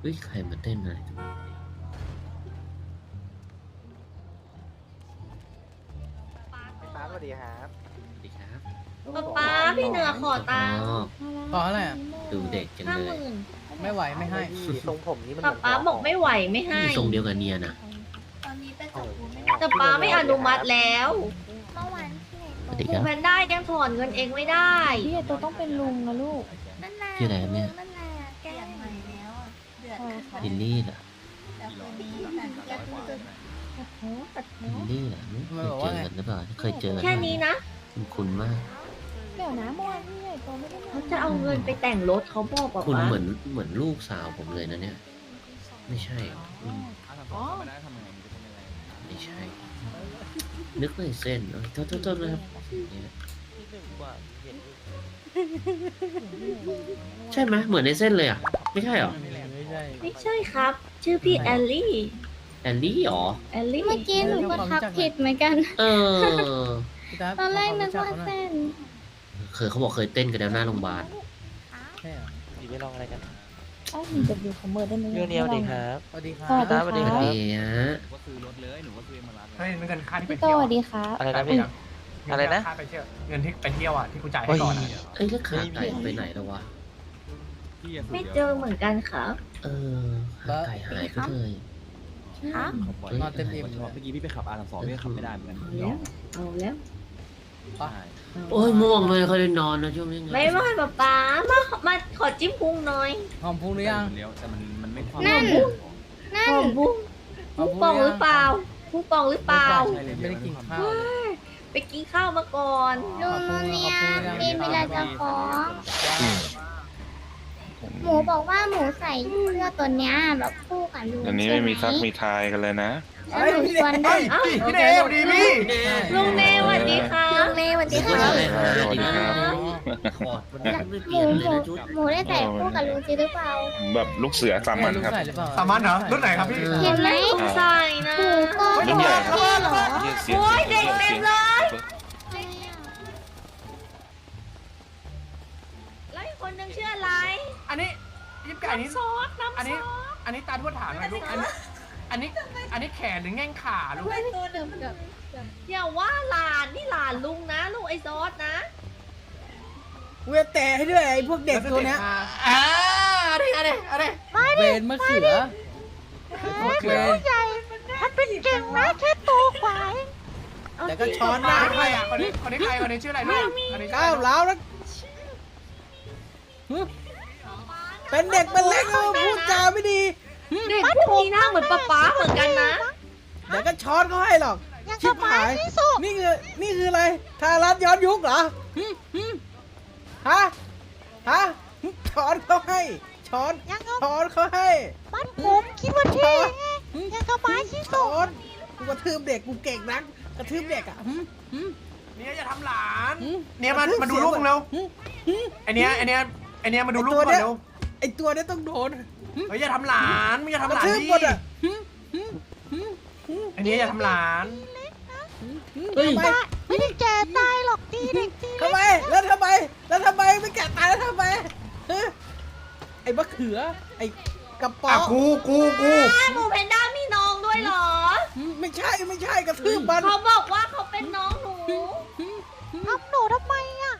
เฮ้ย ใครมาเต้นอะไรตรงนี้ครับสวัสดีครับสวัสดีครับ ป๊าป๊าพี่เหนือขอตังค์อ๋อขออะไรอะดูเด็กจังห้าเลหยมื่นไม่ไหวไม่ให้พี่ทรงผมนี่มันป๊าป๊าบอกไม่ไหวไม่ให้ นี่ทรงเดียวกับเนียนะตอนนี้ไปโอ้จับโหกูไม่แต่ป๊าไม่อนุมัติแล้วเมื่อวานที่ไหนสวัสดีคครูรับ แพนด้ายังถอนเงินเองไม่ได้ พี่ตัวต้องเป็นลุงนะลูกนั่นแหละชื่ออะไรครับเนี่ย นั่น เดือดขึ้นลิลลี่เหรอแต่คนนี้แต่แกพูดจนตัดหัวตัดหัลิวลลี่เหรอไม่เคยเจอกันหรือเปล่าเคยเจอกัแค่นี้นะ คุณคุณมาก เดี๋ยวนะเมื่อวานพี่ใหญ่ตัวไม่ได้มเขาจะเอาเงินไปแต่งรถเขาบอกป๊าคุณป๊าเหมือนเหมือนลูกสาวผมเลยนะเนี่ย ไม่ใช่อืมอ๋อไม่ใช่ นึกเลยเส้นเอ้ยโทษโทษโทษนะครับเนี่ย ที่หนึ่งกว่าเห็นอยู่ใช่ไหมเหมือนในเส้นเลยอะ ไม่ใช่เหรอไม่ใช่ไม่ใช่ครับ ชื่อพี่แอลลี่ แอนลี่เหรอ แอลลี่ เมื่อกี้หนูก็ทักผิดเหมือนกัน เออพี่ตั๊ตอนแรกนึกขอว่าความรู้จัเส้น เคยเขาบอกเคยเต้นกันแล้วหน้าโรงพยาบาลใช่เหรอพี่ไปลองอะไรกันเอ้ามีจะดูคอมเมอร์ได้ไหมเนียวเนียวดีครับสวัสดีครัสวัสดีสวัสดีคครัรับบเดียก็ซื้อรถเลยหนูก็ซื้อเองมารับเฮ้ยเงินค่าที่ไปพี่โตเที่ยวสวัอะสดีครับอะไรนะจ่ายพี่ปยัง อะไรนะ ค่าไปเที่ยวเงินที่ไปเที่ยวอะที่กูจ่ายให้โอ้ยก่อนอะเอ้ยแล้วขาไก่ไปไหนแล้ววะพี่อะซื้ไม่เจอเหมือนกันครับ เออขาไก่หายไปเลยฮะขับบ่อยนอนเต็มอิ่มเมื่อกี้พี่ไปขับอาร์สองพี่ก็ขับไม่ได้เหมือนกันเอาแล้วเอาแล้วใช่โอ้ยม่วงเลยเขาได้นอนนะช่วงนี้ไม่ไม่ป๊าป๊ามามาขอจิ้มพุงหน่อยหอมพุงหรือยังมันเลี้ยวแต่มันมันไม่คว่ำนั่น นั่หนอมพุงพุงปองหรือเปล่าพุงปองหรือเปล่าใช่เลยไม่ได้กินข้าวเลย ไปกินข้าวมาก่อนลุงโนเนียพี่มีอะไรจะขออืมหมูบอกว่าหมูใส่เสื้อตัวเนี้ยแบบคู่กับลุงอันนี้ใช่ไม่ไหมมีซักมีทายกันเลยนะแล้วหนูชวนด้เฮ้วยยพี่พี่เดวดีพี่ลุงเนสวัสดีค่ะลุงเลสวัสดีก็ค่ะใช่ฮะสวัสดีครับถอดมันไม่เปหลี่มูยนเลยหมูนะชุดหมูได้ใส่คู่กับลุงจริงหรือเปล่า แบบลูกเสือสามัญลูกครับใส่หรือเปล่าสามัญเหรอรุ่นไหนครับพี่ เห็นไหมลุงใส่นะหมูก็รุ่นใหญ่ครับพี่เหรอเรียกเสียงโอ้ยเด็กเต็มเลย คนนึงชื่ออะไรอันนี้ยิบไก่นี้ซอสน้ำอันซนี้ อสอันนี้ตาทวดถามหน่อยลูกอันนี้อันนี้ อันนี้แขนหรือแง่งขาลูกอย่าว่าหลานนี่หลานลุงนะลูกไอ้ซอสนะเวทแต่ให้ด้วยไอ้พวกเด็กตัวเนี้ยอ่าอะไรอะไรอะไรเวนมะเขือเวนมันเป็นเก่งนะแค่ตัวกว่าแต่ก็ช้อนคนได้นี้ใครอะคนนี้คนนี้ใครคนนี้ชื่ออะไรลูกอันนี้ชื่อก้าวอะไรลูกล้าวแล้ว หึเป็นเด็กเป็นเล็กแล้วพูดจาไม่ดีเด็กพวกนี้หน้าเหมือนป๊าป๊าเหมือนกันนะ เดี๋ยวก็ช้อนเขาให้หรอกชิบหายนี่คือ นี่คืออะไรทารัดย้อนยุคเหรอหึหึฮะ ฮะช้อนเขาให้ ช้อนช้อนเขาให้ บ้านผมคิดว่าเท่ยังกระบายที่ช้อนกูกระทืบเด็กกูเก่งนักกระทืบเด็กอะหึหึเนี่ยอย่าทำหลาน หึเนี่ยมากระทืบมาดูลูกมึงเร็ว หึหึ ไอเนี้ยไอเนี้ย ไอเนี้ยมาดูลูกไอ้ก่ตัวอนเนี้ยเร็วไอตัวเนี้ยต้องโดนเฮ้ยอย่าทำหลานมึงอย่าทำกหระลานทืบดิหมดอะหึหึหึหึไอเนี้ยอย่าทำหลานหึเฮ้ยทำไมไม่ได้แก่ตายหรอกตีเด็กตีทำไม แล้วทำไม แล้วทำไมไม่แกะตายแล้วทำไมฮะไอ้มะเขือ ไอ้กระป๋ออะงกูกูกูแม่หมูแพนด้ามีน้องด้วยเหรอหึไม่ใช่ไม่ใช่กระทืบมันเขาบอกว่าเขาเป็นน้องหนูทำหนูทำไมอะ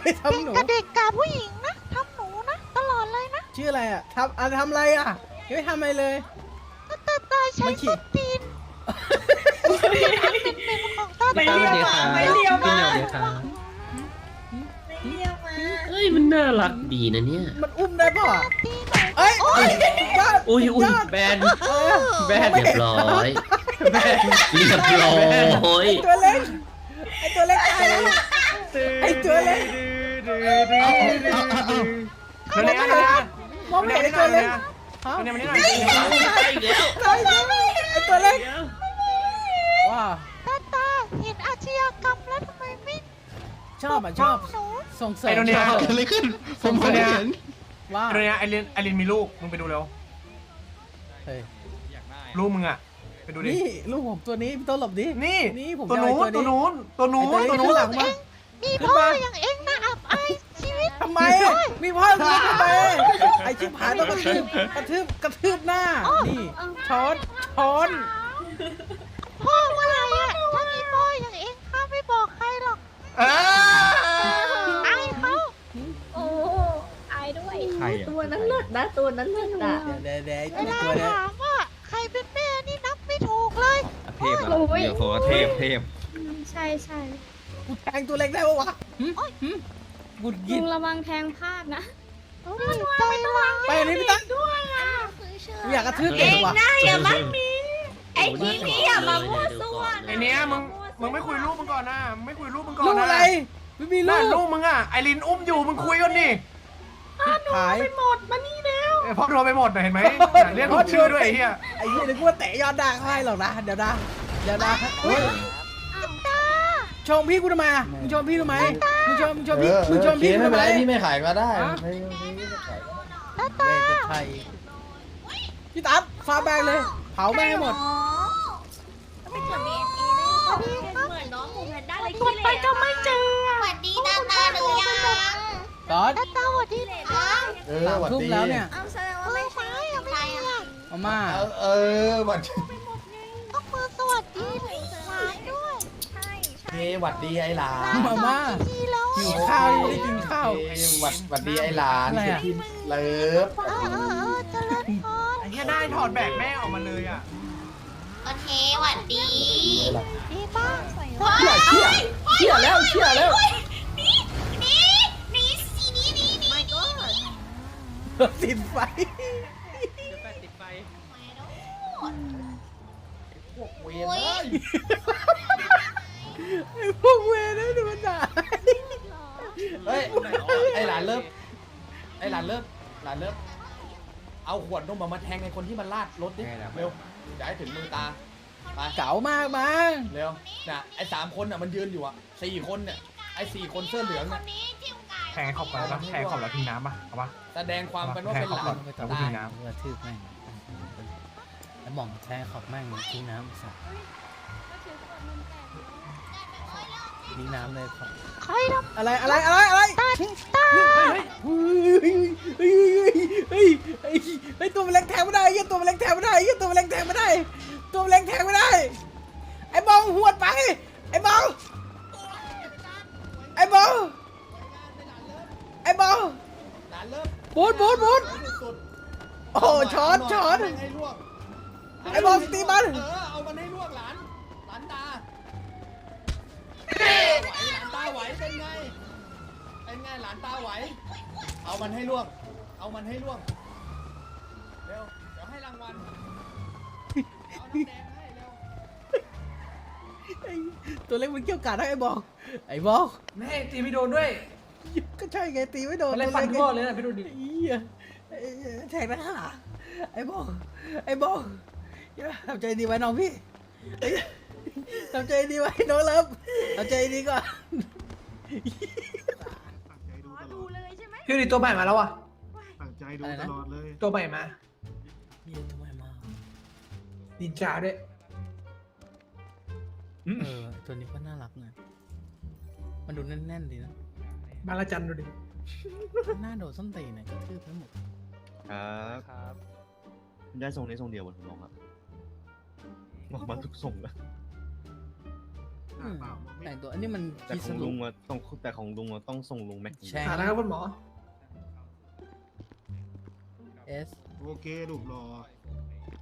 ไม่ทำหนูกับเด็กกับผู้หญิง ชื่ออะไรอะทำอะไรทำอะไรอะยังไม่ทำอะไรเลยก็ตาตาใช้ไม่ขี่ ส้นตีนเป็นของตาไม่ตาเลี้ยวมาไม่เลี้ยวมาเฮ้ยมันน่ารักดีนะเนี่ย มันอุ้มได้ป่ะเอ้ยเอ้ยยอดอุ้ยอุ้ยยอดแบนเออแบนเรียบร้อยแบนเรียบร้อยไอ้ตัวเล็กไอ้ตัวเล็กตายแล้ว ไอ้ตัวเล็กเดี๋ยวนี้นะ มองไม่เห็นไอ้ตัวเล็กฮะเดี๋ยวนี้หน่อยตายแล้วไอ้ตัวเล็กว้าตาตาเห็นอาชญากรรมแล้วทำไมไม่ชอบอะชอบหนูส่งเสริไอ้มตัวเนี้ยอะไรขึ้น ผมตัวเนี้ยว่าตัวเนี้ยไอรินไอรินมีลูกมึงไปดูเร็วเฮ้ยอยากได้ลูกมึงอะไปดูดินี่ลูกผมตัวนี้พี่ต้นหลบดินี่นี่ผมตัวจะเอานู้นไอ้ตัวนู้นตัวนู้นไอ้ตัวตัวนู้นหลังมามีขึ้นพ่อมาอย่างเอง ไมอะมีพ่อมึงทำไมไอชิบหายต้องกระทืบกระทืบกระทืบหน้า นี่ช้อนช้อน พ่อเมื่อไหร่อะถ้ามีพ่ออย่างเองข้าไม่บอกใครหรอกเอออายเขา โอ้อายด้วย ใครอะตัวนั้นเลิศนะตัวนั้นเลิศอะเดี๋ยวเดี๋ยวเวเดี๋ยวลาตัวเนี้ยถามว่าใครเป็นแม่นี่นับไม่ถูกเลย เทพอะเดี๋ยวโซเทพเทพ ใช่ใช่กูแทงตัวเล็กได้ปะวะหึหึ กูยิลุงงระวังแทงพลาดนะใจร้ายไปอันนี้พี่ตั้งด้วยอะคือเชื่อกูอยากกระทืบเอเด็กงว่ะนะอย่ามามีไอ้ที่นี่อย่ามามั่วซั่วไอเนี้ยมึงมึงไม่คุยรูปมึงก่อนนะไม่คุยรูปมึงก่อนลูกนะอะไรไม่มีลูน่ะกรูปมึงอะไอรินอุ้มอยู่มึงคุยกันดิหาย หมดมานี่แล้วเอ้ยพ่อโทรไปหมดน่ะเห็นไหมน่ะเรียกถูกชื่อด้วยไอ้เหี้ยไอ้เหี้ยเดี๋ยวกูว่าเตะยอดด่างให้หรอกนะ เดี๋ยวนะ เดี๋ยวนะเฮ้ย ชมพี่กูทำไมอะมึงชมพี่ทำไมมึงชมมึงชมพี่มึงชมพี่กูทำไมพี่ไม่ขายก็ได้ฮะไม่ไม่ไม่ขายก็ได้เวทไทยพี่ตั๊ดฟาแบงเลย เผาแม่งให้หมด ไปตรวจดีเอ็นเอได้เหมือนน้องหมูแพนด้าเลยตรวจไปก็ไม่เจอสวัสดีตาตาหรือยังตอนตาตาสวัสดีค่ะเออสามหวัดทุ่มดีแล้วเนี่ย เอาแสดงว่าไม่ใช่ใครอะ เอามา เออเออหวัดดี เฮ้หวัดดีไอ้หลานมาม่าดีแล้วหิวข้าวยังไม่ได้กินข้าวเฮ้หวัดหวัดดีไอ้หลานอะไรอะ ที่เลิฟเออเออเออเจริญพรไอ้เหี้ยได้ถอดแบกแม่ออกมาเลยอะ โอเคหวัดดีดีป้าเชี่ยเชี่ยเชี่ยแล้วเชี่ยแล้วนี่นี่นี่สีนี้นี่นี่ก็ติดไฟติดไฟพวกเวรเอ้ย ไอ้พวกเวรนะดูมันด่าเฮ้ยไอ้หลานเลิฟไอ้หลานเลิฟหลานเลิฟเอาขวดนมมามาแทงไอ้คนที่มันลาดรถดิเร็วอย่าให้ถึงมือตาไปเก๋ามากมั้งเร็วน่ะไอ้สามคนน่ะมันยืนอยู่อะสี่คนเนี่ยไอ้สี่คนเสื้อเหลืองคน่ะนนี้ที่อุกายแทงขอบก่อนปะแทงขอบแล้วทิ้งน้ำปะเอาปะ แสดงความเป็นว่าเป็นหลานไม่ต้องเอาทิ้งน้ำน้ำกระทืบแม่งแล้วหม่องแท้ขอบแม่งทิ้งน้ำสัตว์ ทิ้งน้ำเลยครับ ใครทอะไรอะไรอะไรอะไรำตาตา เป็นไงหลานตาไหว เอามันให้ลวกเอามันให้ลวกเร็ว เดี๋ยวให้รางวัล เอาน้ำแดงให้เร็ว ไอ้ตัวเล็กมันเกี่ยวกาดให้ไอ้บองไอ้บองแม่ตีไม่โดนด้วยก็ใช่ไงตีไม่โดนมันเล่นฟันทุกรอบเลยนะพี่ดูดิไอ้เหี้ยไอ้เหี้ยแทงนะขาไอ้บองไอ้บองอย่าทำใจดีไว้น้องพี่ไอ้ทำใจดีไว้น้องเลิฟทำใจดีก่อน พี่ดูดิตัวใหม่มาแล้วอะ ตั้งใจดูตลอดเลยตัวใหม่มาเหี้ยทำไมมานินจาด้วย เออตัวนี้ก็น่ารักนะมันดูแน่นๆดีนะบาลาจันดูดิ หน้าโดดส้นตีนเนี่ยกระทืบทั้งหมดครับครับได้ทรงนี้ทรงเดียวบนผมลงครับออกมาทุกทรงแล้วอืมแต่งตัวอันนี้มันแต่คีขสองลุลุงงอะต้องแต่ของลุงอะต้องทรงลุงแม็กซ์แช่หานะครับคุณหมอ เอสโอเครูปรอ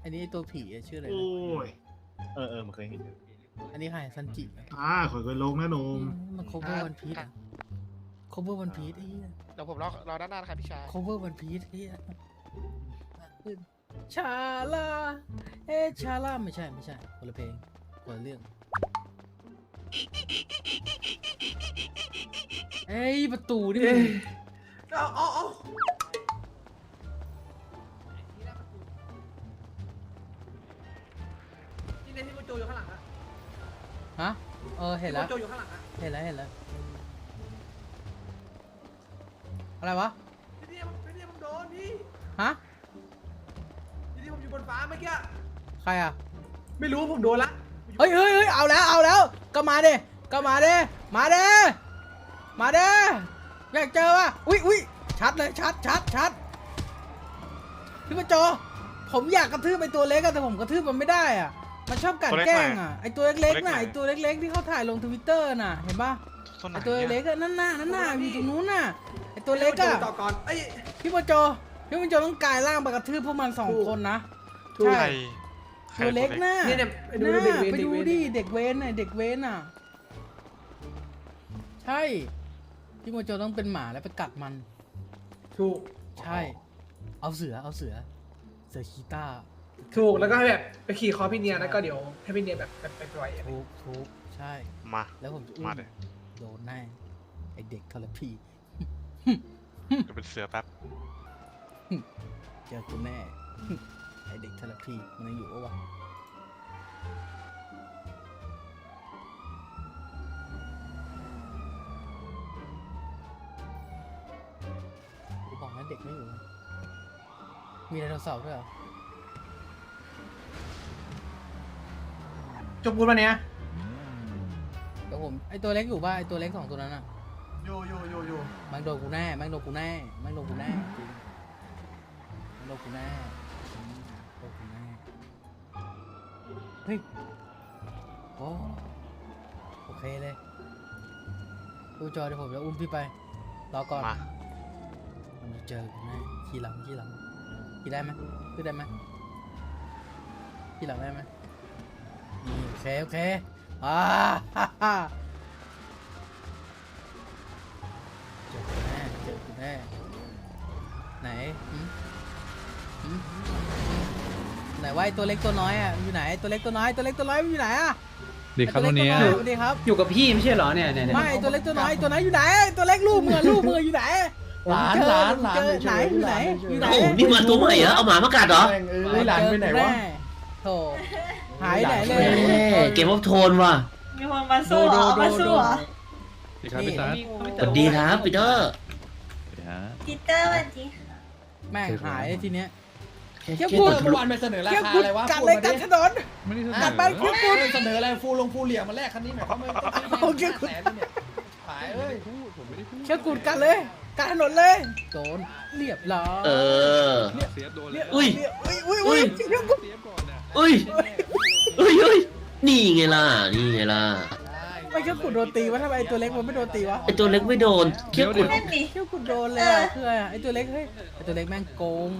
อันนี้ไอ้ตัวผีอะชื่ออะไรโอ้นะยเออเออมันเคยเห็นอยู่อันนี้ใครซันจิอะอ่าข่อยเคยลงนะหนุ่มมัน cover วันพีชอะ cover วันพีชไอ้เหี้ย เดี๋ยวผมรอรอด้านหน้านะครับพี่ชาย cover วันพีชไอ้เหี้ยชาลาเอ๊ะชาลาไม่ใช่ไม่ใช่คนละเพลงคนละเรื่อง เอ้ยประตูนี่มัน เอาเอาเอา ฮะ เออ เห็นแล้ว โจอยู่ข้างหลังอะเห็นแล้ว เห็นแล้ว อะไรวะ พี่เนี่ยมันพี่เนี่ยมันโดนพี่ฮะ พี่เนี่ยผมอยู่บนฟ้าเมื่อกี้ ใครอะ ไม่รู้ผมโดนละเฮ้ยเฮ้ยเฮ้ยเอาแล้ว เอาแล้ว ก็มาเด้ก็มาเด้มาเด้มาเด้อยากเจอว่ะอุ้ยอุ้ยชัดเลย ชัดชัดชัดพี่มาโจผมอยากกระทืบไอตัวเล็กอะแต่ผมกระทืบมันไม่ได้อะ มันชอบกัดแกล้งอะไอตัวเล็กๆน่ะไอตัวเล็กๆที่เขาถ่ายลงทวิตเตอร์น่ะเห็นปะไอตัวเล็กอะนั่นน่ะนั่นน่ะอยู่ตรงนู้นน่ะไอตัวเล็กอะต่อก่อนเอ้ยพี่มาโจพี่มาโจต้องกลายร่างไปกระทืบพวกมันสองคนนะใช่ตัวเล็กน่ะนี่เนี่ยไปดูน่ะเด็กเวรไปเด็กดูเวรดิเด็กเว้นน่ะเด็กเว้นน่ะใช่พี่โมโจต้องเป็นหมาแล้วไปกัดมัน ถูก ใช่ เอาเสือ เอาเสือ เสือคีต้า ถูกแล้วก็ให้แบบไปขี่คอพี่เนียแล้วก็เดี๋ยวให้พี่เนียแบบแบบไปปล่อยอะไรทุกทุกใช่ มา แล้วผมจะอุ้มมาเลย โดนแน่ไอเด็กทรพีจะเป็นเสือแป๊บเจอกูแน่ ไอเด็กทรพีมันยังอยู่ปะวะกูบอกนะเด็กไม่อยู่ มีไดโนเสาร์ด้วยเหรอ จบกูปะเนี้ยเดี๋ยวผมไอตัวเล็กอยู่ป่ะไอตัวเล็กสองตัวนั้นอะอยู่อยู่อยู่อยู่แมันโดนกูแน่แมันโดนกูแน่แมันโดนกูแน่จริงแมันโดนกูแน่อืมโดนกูแน่เฮ้ยโอ้โอเคเลยดูจอเดี๋ยวผมจะอุ้มพี่ไปรอก่อน มา มันจะเจอกูแน่ขี่หลังขี่หลังขี่ได้ไหมขึ้นได้ไหมขี่หลังได้ไหมนี่ โอเค โอเคอ่าฮ่าฮ่าเจอกูแน่เจอกูแน่ไหนหึหึไหนว่าไอ้ตัวเล็กตัวน้อยอะอยู่ไหนตัวเล็กตัวน้อยตัวเล็กตัวน้อยมันอยู่ไหนอะดีครับไอ้วันนี้ตัวเล็กตัวอยสวัสดีครับอยู่กับพี่ไม่ใช่เหรอเนี่ยเนี่ยไม่ไอ้ตัวเล็กตัวน้อยตัวน้อยอยู่ไหนตัวเล็กลูกมือลูกมืออยู่ไหนหลานหลานหลานเจอไหนอยู่ไหนอยู่ไหน โอ้โหนี่มาตัวใหม่เหรอเอาหมามากัดเหรอ เอ้ยหลานไปไหนวะโธ่ หายไหนเลยเฮ้ยเกมออฟโทนว่ะมีคนมาสู้เหรอมาสู้เหรอดีครับพี่ตาสวัสดีครับปีเตอร์ปีเตอร์สวัสดีแม่งหายทีเนี้ยแค่เที่ยวแค่พูดตดทะเมื่อลุวานไปเสนอราเที่ยวคากุดอะไรวะกัดเลยกัดถนน ไม่ได้เสนกัอดไปเที่ยวกุดเสนออะไรฟูลงฟูเหลี่ยมมาแรกคันนี้หมายความว่าต้องโอเคแสนเนี่ยขายเอ้ยผมไม่ได้พูดเที่ยวกุดกัดเลยกัดถนนเลยโดนเรียบร้อยเออเสียบโดนอุ้ยอุ้ยอุ้ยอุ้ยเที่ยวกุด เสียบก่อนนะอุ้ยอุ้ยอุ้ยนี่ไงล่ะ นี่ไงล่ะ ไม่เที่ยวกุดโดนตีวะทำไมไอ้ตัวเล็กมันไม่โดนตีวะไอตัวเล็กไม่โดนเขี้ยวกุดนั่นดิเที่ยวกุดโดนเลยอะคืออะไรอะไอ้ตัวเล็กเฮ้ยไอ้ตัวเล็กแม่งโกง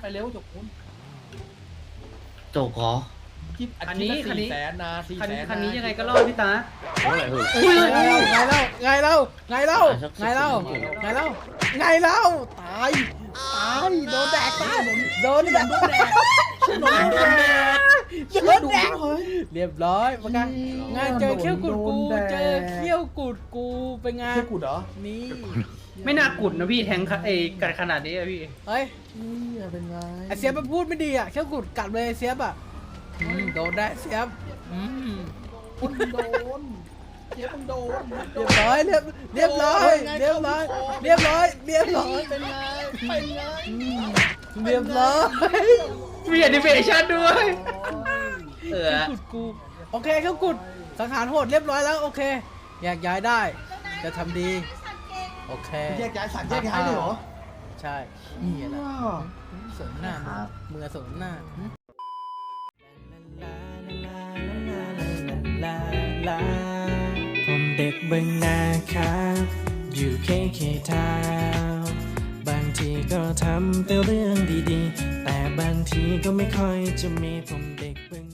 ไปเร็วจบคุณโจกเหรอคิดอันนี้คันนี้แสนนะสี่แสนคันนี้ยังไงก็รอดพี่ตาอุ้ยอุ้ยไงเล่าไงเล่าไงเล่าไงเล่าไงเล่าไงเล่าตายตายโดนแดกตายโดนแดก โดนแดกโดนแดกโดนแดกเรียบร้อยประกันงานเจอเขี้ยวกุดกู เจอเขี้ยวกุดกูเป็นไงานเชื่อกูเหรอ นี่ ไม่น่ากุดนะพี่แทงไอ้กัดขนาดนี้อะพี่ เฮ้ยนี่เป็นไงไอเสียบมันพูดไม่ดีอะเขี้ยวกุดกัดเลยไอ้เสียบอะอืมโดนได้เสียบอืมคุณโดนเสียมึงโดนเรียบร้อยเรียบเรียบร้อยเรียบร้อยเรียบร้อยเรียบร้อยเป็นไงเป็นไง เรียบร้อยมีแอนิเมชันด้วย เออ กุดกูโอเคเขากุดสังหารโหดเรียบร้อยแล้วโอเคแยกย้ายได้ จะทำดี โอเค แยกย้ายสั่งแยกย้ายเลยเหรอใช่นี่แหละสมหน้ามือสมหน้าผมเด็กเบึงนาครับ อยู่เคเคทาวบาง ทีก็ทำแต่เรื่องดีๆ แต่บางทีก็ไม่ค่อยจะมีผมเด็กบึง